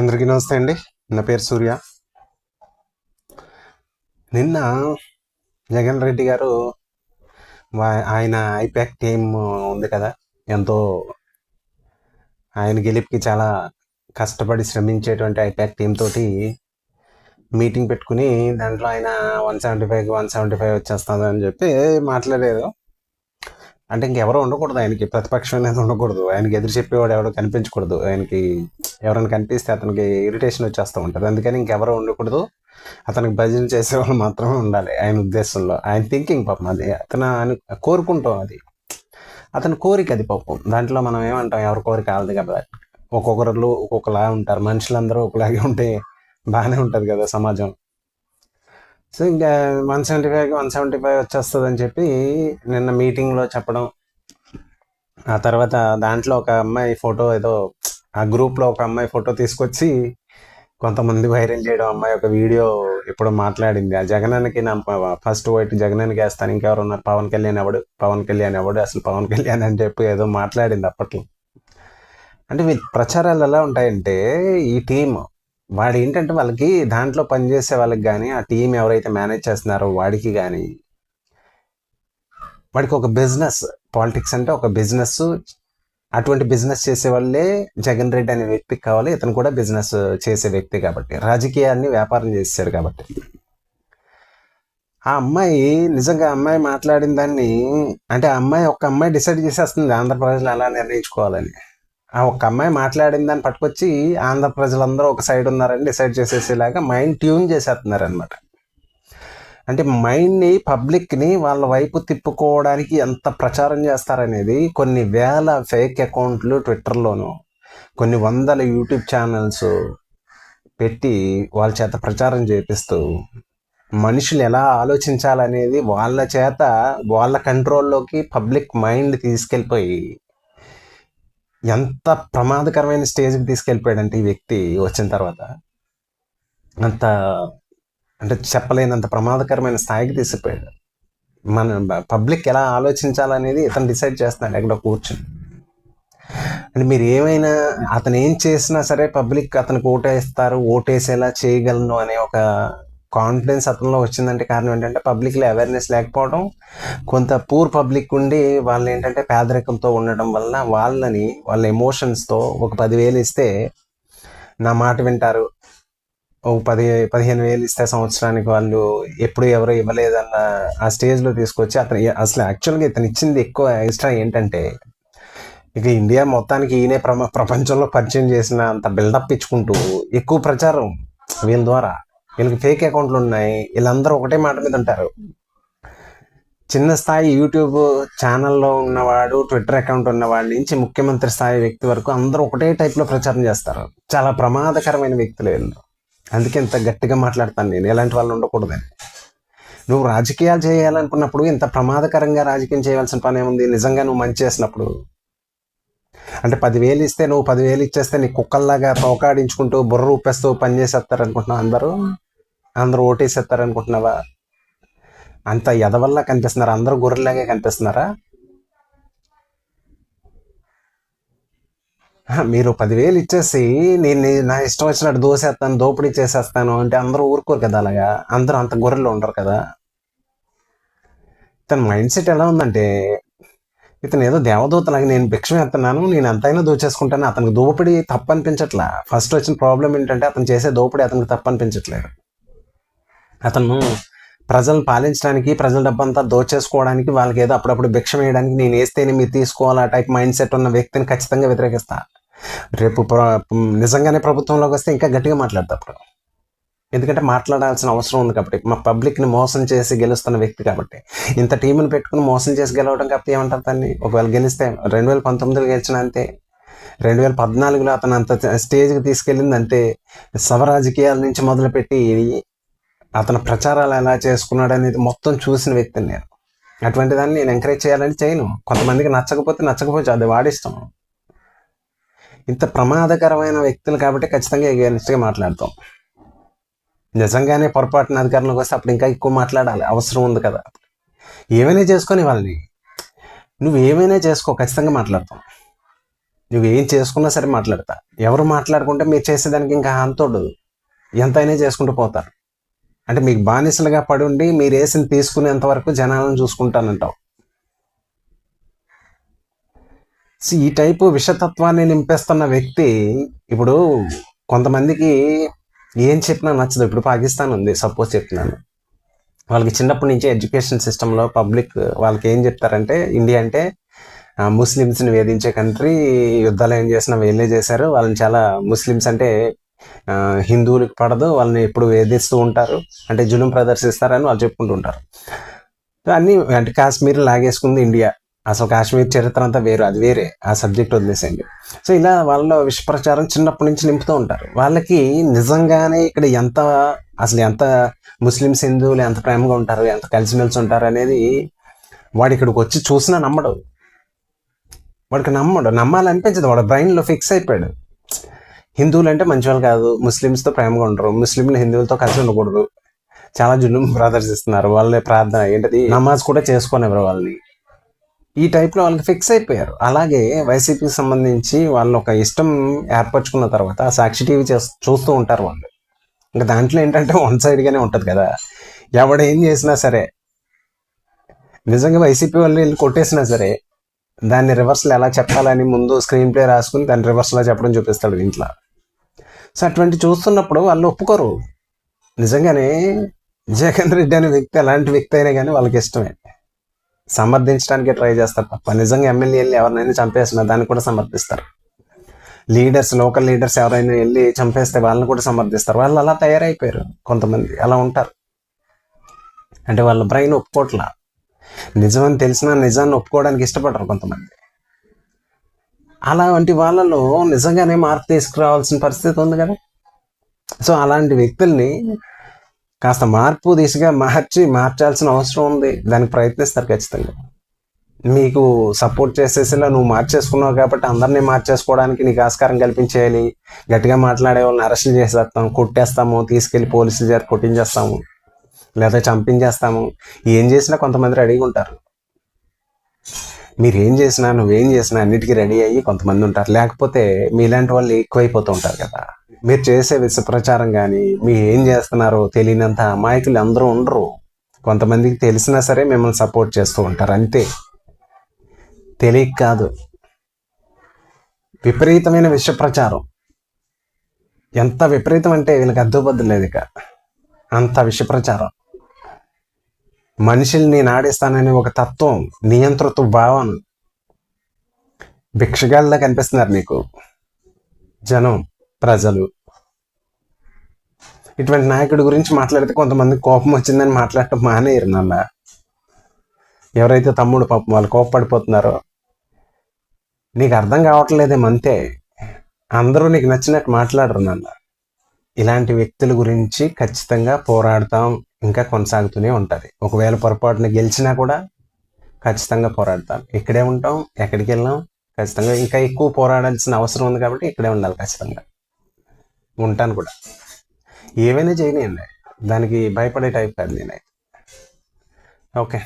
అందరికీ నమస్తే అండి. నా పేరు సూర్య. నిన్న జగన్ రెడ్డి గారు ఆయన ఐపాక్ టీం ఉంది కదా ఎంతో ఆయన గెలుపుకి చాలా కష్టపడి శ్రమించేటువంటి ఐపాక్ టీం తోటి మీటింగ్ పెట్టుకుని దాంట్లో ఆయన one seventy five one seventy five వచ్చేస్తుందని చెప్పి మాట్లాడారు. అంటే ఇంకెవరో ఉండకూడదు ఆయనకి. ప్రతిపక్షం అనేది ఉండకూడదు. ఆయనకి ఎదురు చెప్పేవాడు ఎవడో కనిపించకూడదు. ఆయనకి ఎవరైనా కనిపిస్తే అతనికి ఇరిటేషన్ వచ్చేస్తూ ఉంటుంది. అందుకని ఇంకెవరో ఉండకూడదు. అతనికి భజన చేసేవాళ్ళు మాత్రమే ఉండాలి ఆయన ఉద్దేశంలో. ఆయన థింకింగ్ పాపం అది. అతను అను- కోరుకుంటాం అది. అతని కోరిక అది పాపం. దాంట్లో మనం ఏమంటాం? ఎవరి కోరిక కాదు కదా. ఒక్కొక్కరు ఒక్కొక్కలా ఉంటారు. మనుషులందరూ ఒకలాగే ఉంటే బాగానే ఉంటుంది కదా సమాజం. సో ఇంకా one seventy five one seventy five వచ్చేస్తుంది అని చెప్పి నిన్న మీటింగ్లో చెప్పడం. ఆ తర్వాత దాంట్లో ఒక అమ్మాయి ఫోటో ఏదో ఆ గ్రూప్లో ఒక అమ్మాయి ఫోటో తీసుకొచ్చి కొంతమంది వైరల్ చేయడం అమ్మాయి ఒక వీడియో ఇప్పుడు మాట్లాడింది. ఆ జగనానికి నా ఫస్ట్ వైట్ జగనానికి వేస్తాను. ఇంకెవరు ఉన్నారు? పవన్ కళ్యాణ్ ఎవడు? పవన్ కళ్యాణ్ ఎవడు? అసలు పవన్ కళ్యాణ్ అని చెప్పి ఏదో మాట్లాడింది అప్పట్లో. అంటే వీళ్ళ ప్రచారాలు ఎలా ఉంటాయంటే ఈ టీం వాడు ఏంటంటే వాళ్ళకి దాంట్లో పనిచేసే వాళ్ళకి కానీ ఆ టీం ఎవరైతే మేనేజ్ చేస్తున్నారో వాడికి కానీ వాడికి ఒక బిజినెస్ పాలిటిక్స్ అంటే ఒక బిజినెస్ అటువంటి బిజినెస్ చేసే వాళ్ళే జగన్ రెడ్డి అనే వ్యక్తికి కావాలి ఇతను కూడా బిజినెస్ చేసే వ్యక్తి కాబట్టి రాజకీయాన్ని వ్యాపారం చేశాడు కాబట్టి. ఆ అమ్మాయి నిజంగా ఆ అమ్మాయి మాట్లాడిన దాన్ని అంటే ఆ అమ్మాయి ఒక అమ్మాయి డిసైడ్ చేసేస్తుంది ఆంధ్రప్రదేశ్లో అలా ఎలా నిర్ణయించుకోవాలని. ఆ ఒక అమ్మాయి మాట్లాడిన దాన్ని పట్టుకొచ్చి ఆంధ్ర ప్రజలందరూ ఒక సైడ్ ఉన్నారని డిసైడ్ చేసేసేలాగా మైండ్ ట్యూన్ చేసేస్తున్నారు అనమాట అంటే మైండ్ని పబ్లిక్ని వాళ్ళ వైపు తిప్పుకోవడానికి ఎంత ప్రచారం చేస్తారనేది కొన్ని వేల ఫేక్ అకౌంట్లు ట్విట్టర్లోను కొన్ని వందల యూట్యూబ్ ఛానల్స్ పెట్టి వాళ్ళ చేత ప్రచారం చేపిస్తూ మనుషులు ఎలా ఆలోచించాలనేది వాళ్ళ చేత వాళ్ళ కంట్రోల్లోకి పబ్లిక్ మైండ్ తీసుకెళ్ళిపోయి ఎంత ప్రమాదకరమైన స్టేజ్కి తీసుకెళ్ళిపోయాడంటే ఈ వ్యక్తి వచ్చిన తర్వాత. అంత అంటే చెప్పలేనంత ప్రమాదకరమైన స్థాయికి తీసుకుపోయాడు. మన పబ్లిక్ ఎలా ఆలోచించాలనేది ఇతను డిసైడ్ చేస్తున్నాడు ఎక్కడ కూర్చుని. అంటే మీరు ఏమైనా అతను ఏం చేసినా సరే పబ్లిక్ అతనికి ఓటేస్తారు ఓటేసేలా చేయగలను అనే ఒక కాన్ఫిడెన్స్ అతనిలో వచ్చిందంటే కారణం ఏంటంటే పబ్లిక్లో అవేర్నెస్ లేకపోవడం. కొంత పూర్ పబ్లిక్ ఉండి వాళ్ళు ఏంటంటే పేదరికంతో ఉండడం వలన వాళ్ళని వాళ్ళ ఎమోషన్స్తో ఒక పదివేలు ఇస్తే నా మాట వింటారు. ఒక పది పదిహేను వేలు ఇస్తే సంవత్సరానికి వాళ్ళు ఎప్పుడు ఎవరు ఇవ్వలేదన్న ఆ స్టేజ్లో తీసుకొచ్చి అతను అసలు యాక్చువల్గా ఇతను ఇచ్చింది ఎక్కువ ఎక్స్ట్రా ఏంటంటే ఇక ఇండియా మొత్తానికి ఈయనే ప్రమ ప్రపంచంలో పరిచయం చేసిన అంత బిల్డప్ ఇచ్చుకుంటూ ఎక్కువ ప్రచారం వీళ్ళ ద్వారా. వీళ్ళకి ఫేక్ అకౌంట్లు ఉన్నాయి. వీళ్ళందరూ ఒకటే మాట మీద ఉంటారు. చిన్న స్థాయి యూట్యూబ్ ఛానల్లో ఉన్నవాడు ట్విట్టర్ అకౌంట్ ఉన్నవాడి నుంచి ముఖ్యమంత్రి స్థాయి వ్యక్తి వరకు అందరూ ఒకటే టైప్లో ప్రచారం చేస్తారు. చాలా ప్రమాదకరమైన వ్యక్తులు వీళ్ళు. అందుకే ఇంత గట్టిగా మాట్లాడతాను నేను. ఎలాంటి వాళ్ళు ఉండకూడదని నువ్వు రాజకీయాలు చేయాలనుకున్నప్పుడు ఇంత ప్రమాదకరంగా రాజకీయం చేయవలసిన పని ఏముంది? నిజంగా నువ్వు మంచి చేసినప్పుడు. అంటే పదివేలు ఇస్తే నువ్వు పదివేలు ఇచ్చేస్తే నీ కుక్కల్లాగా తోకాడించుకుంటూ బుర్ర ఊపేస్తూ పనిచేసేస్తారు అనుకుంటున్నావు అందరూ? అందరూ ఓటేసేస్తారు అనుకుంటున్నావా అంత ఎదవల్లా కనిపిస్తున్నారు? అందరూ గొర్రెలాగే కనిపిస్తున్నారా? మీరు పదివేలు ఇచ్చేసి నేను నా ఇష్టం వచ్చినట్టు దోసేస్తాను దోపిడీ చేసేస్తాను అంటే అందరూ ఊరుకోరు కదా అలాగా? అందరూ అంత గొర్రెలు ఉండరు కదా? ఇతని మైండ్ సెట్ ఎలా ఉందంటే ఇతను ఏదో దేవదూతలాగా నేను భిక్ష ఎత్తున్నాను నేను ఎంతైనా దోచేసుకుంటాను అతనికి దోపిడీ తప్పనిపించట్లా. ఫస్ట్ వచ్చిన ప్రాబ్లం ఏంటంటే అతను చేసే దోపిడీ అతనికి తప్పనిపించట్లేదు. అతను ప్రజలను పాలించడానికి ప్రజల డబ్బంతా దోచేసుకోవడానికి వాళ్ళకి ఏదో అప్పుడప్పుడు భిక్షం వేయడానికి నేను వేస్తేనే మీరు తీసుకోవాలి ఆ టైప్ మైండ్ సెట్ ఉన్న వ్యక్తిని ఖచ్చితంగా వ్యతిరేకిస్తా. రేపు నిజంగానే ప్రభుత్వంలోకి వస్తే ఇంకా గట్టిగా మాట్లాడతా అప్పుడు. ఎందుకంటే మాట్లాడాల్సిన అవసరం ఉంది కాబట్టి. మా పబ్లిక్ని మోసం చేసి గెలుస్తున్న వ్యక్తి కాబట్టి. ఇంత టీంని పెట్టుకుని మోసం చేసి గెలవడం కాబట్టి ఏమంటారు దాన్ని? ఒకవేళ గెలిస్తే రెండు వేల పంతొమ్మిదిలో గెలిచిన అంతే. రెండు వేల పద్నాలుగులో అతను అంత స్టేజ్కి తీసుకెళ్ళింది అంటే సభ రాజకీయాల నుంచి మొదలుపెట్టి అతను ప్రచారాలు ఎలా చేసుకున్నాడు అనేది మొత్తం చూసిన వ్యక్తిని నేను. అటువంటి దాన్ని నేను ఎంకరేజ్ చేయాలని చేయను. కొంతమందికి నచ్చకపోతే నచ్చకపోవచ్చు అది వాడిస్తాం ఇంత ప్రమాదకరమైన వ్యక్తులు కాబట్టి ఖచ్చితంగా ఎగనిస్ట్గా మాట్లాడతాం. నిజంగానే పొరపాటున అధికారంలోకి వస్తే అప్పుడు ఇంకా ఎక్కువ మాట్లాడాలి. అవసరం ఉంది కదా. ఏమైనా చేసుకొని వాళ్ళని. నువ్వు ఏమైనా చేసుకో ఖచ్చితంగా మాట్లాడతాం. నువ్వు ఏం చేసుకున్నా సరే మాట్లాడతా. ఎవరు మాట్లాడుకుంటే మీరు చేసేదానికి ఇంకా అంత ఉండదు ఎంతైనా చేసుకుంటూ పోతారు. అంటే మీకు బానిసలుగా పడి ఉండి మీరు వేసిన తీసుకునేంత వరకు జనాలను చూసుకుంటానంటావు. సో ఈ టైపు విషతత్వాన్ని నింపేస్తున్న వ్యక్తి ఇప్పుడు కొంతమందికి ఏం చెప్పినా నచ్చదు. ఇప్పుడు పాకిస్తాన్ ఉంది సపోజ్ చెప్తున్నాను. వాళ్ళకి చిన్నప్పటి నుంచి ఎడ్యుకేషన్ సిస్టంలో పబ్లిక్ వాళ్ళకి ఏం చెప్తారంటే ఇండియా అంటే ముస్లిమ్స్ని వేధించే కంట్రీ యుద్ధాలు ఏం చేసినా వీళ్ళే చేశారు. వాళ్ళని చాలా ముస్లిమ్స్ అంటే హిందువులకు పడదు వాళ్ళని ఎప్పుడు వేధిస్తూ ఉంటారు. అంటే జులుం ప్రదర్శిస్తారని వాళ్ళు చెప్పుకుంటూ ఉంటారు. అన్నీ అన్ని అంటే కాశ్మీర్ లాగేసుకుంది ఇండియా. అసలు కాశ్మీర్ చరిత్ర అంతా వేరు అది వేరే. ఆ సబ్జెక్ట్ వదిలేసేయండి. సో ఇలా వాళ్ళ విషప్రచారం చిన్నప్పటి నుంచి నింపుతూ ఉంటారు. వాళ్ళకి నిజంగానే ఇక్కడ ఎంత అసలు ఎంత ముస్లిమ్స్ హిందువులు ఎంత ప్రేమగా ఉంటారు ఎంత కలిసిమెలిసి ఉంటారు అనేది వాడు ఇక్కడికి వచ్చి చూసినా నమ్మడు. వాడికి నమ్మడు. నమ్మాలనిపించదు. వాడు బ్రెయిన్లో ఫిక్స్ అయిపోయాడు. హిందువులు అంటే మంచివాళ్ళు కాదు. ముస్లిమ్స్తో ప్రేమగా ఉండరు. ముస్లింలు హిందువులతో కలిసి ఉండకూడదు. చాలా జులుం ప్రదర్శిస్తున్నారు వాళ్ళే ప్రార్థన. ఏంటది? నమాజ్ కూడా చేసుకోనివ్వరు వాళ్ళని. ఈ టైప్లో వాళ్ళకి ఫిక్స్ అయిపోయారు. అలాగే వైసీపీకి సంబంధించి వాళ్ళు ఒక ఇష్టం ఏర్పరచుకున్న తర్వాత సాక్షి టీవీ చేస్- చూస్తూ ఉంటారు వాళ్ళు. ఇంకా దాంట్లో ఏంటంటే వన్ సైడ్గానే ఉంటుంది కదా. ఎవడు ఏం చేసినా సరే నిజంగా వైసీపీ వాళ్ళు వెళ్ళి కొట్టేసినా సరే దాన్ని రివర్స్లో ఎలా చెప్పాలని ముందు స్క్రీన్ ప్లే రాసుకుని దాన్ని రివర్స్లో చెప్పడం చూపిస్తాడు ఇంట్లో. సో అటువంటి చూస్తున్నప్పుడు వాళ్ళు ఒప్పుకోరు. నిజంగానే జగన్ రెడ్డి అనే వ్యక్తి అలాంటి వ్యక్తి అయినా కానీ వాళ్ళకి ఇష్టమే. సమర్థించడానికి ట్రై చేస్తారు తప్ప నిజంగా ఎమ్మెల్యేలు ఎవరినైనా చంపేసినా దాన్ని కూడా సమర్థిస్తారు. లీడర్స్ లోకల్ లీడర్స్ ఎవరైనా వెళ్ళి చంపేస్తే వాళ్ళని కూడా సమర్థిస్తారు. వాళ్ళు అలా తయారైపోయారు కొంతమంది అలా ఉంటారు. అంటే వాళ్ళ బ్రెయిన్ ఒప్పుకోట్లా. నిజమని తెలిసినా నిజాన్ని ఒప్పుకోవడానికి ఇష్టపడరు కొంతమంది. అలాంటి వాళ్ళలో నిజంగానే మార్పు తీసుకురావాల్సిన పరిస్థితి ఉంది కదా? సో అలాంటి వ్యక్తుల్ని కాస్త మార్పు దిశగా మార్చి మార్చాల్సిన అవసరం ఉంది. దానికి ప్రయత్నిస్తారు ఖచ్చితంగా. మీకు సపోర్ట్ చేసేసేలా నువ్వు మార్చేసుకున్నావు కాబట్టి అందరినీ మార్చేసుకోవడానికి నీకు ఆస్కారం కల్పించేయాలి. గట్టిగా మాట్లాడే వాళ్ళని అరెస్టులు చేసేస్తాం కొట్టేస్తాము తీసుకెళ్ళి పోలీసుల చేత కొట్టించేస్తాము లేదా చంపించేస్తాము. ఏం చేసినా కొంతమంది రెడీగా ఉంటారు. మీరు ఏం చేసినా నువ్వేం చేసినా అన్నిటికీ రెడీ అయ్యి కొంతమంది ఉంటారు. లేకపోతే మీలాంటి వాళ్ళు ఎక్కువైపోతూ ఉంటారు కదా. మీరు చేసే విశ్వప్రచారం ప్రచారం కానీ మీరు ఏం చేస్తున్నారో తెలియనంత అమాయకులు అందరూ ఉండరు. కొంతమందికి తెలిసినా సరే మిమ్మల్ని సపోర్ట్ చేస్తూ ఉంటారు. అంతే. తెలియక కాదు. విపరీతమైన విష ప్రచారం ఎంత విపరీతం అంటే వీళ్ళకి అద్దుబద్దు లేదు ఇక. అంత విషప్రచారం మనుషుల్ని నేను నాడేస్తానని ఒక తత్వం నియంతృత్వ భావన భిక్షగాళ్ళ కనిపిస్తున్నారు నీకు జనం ప్రజలు. ఇటువంటి నాయకుడి గురించి మాట్లాడితే కొంతమంది కోపం వచ్చిందని మాట్లాడటం మానేయరు నల్ల. ఎవరైతే తమ్ముడు పాపం వాళ్ళు కోపపడిపోతున్నారో నీకు అర్థం కావట్లేదేమో అంతే అందరూ నీకు నచ్చినట్టు మాట్లాడరు నన్న ఇలాంటి వ్యక్తుల గురించి ఖచ్చితంగా పోరాడతాం. ఇంకా కొనసాగుతూనే ఉంటుంది. ఒకవేళ పొరపాటున గెలిచినా కూడా ఖచ్చితంగా పోరాడతాం. ఇక్కడే ఉంటాం ఎక్కడికి వెళ్ళాం ఖచ్చితంగా. ఇంకా ఎక్కువ పోరాడాల్సిన అవసరం ఉంది కాబట్టి ఇక్కడే ఉండాలి ఖచ్చితంగా. ఉంటాను కూడా. ఏవైనా చేయనియండి. దానికి భయపడే టైప్ కాదు నేనైతే. ఓకే.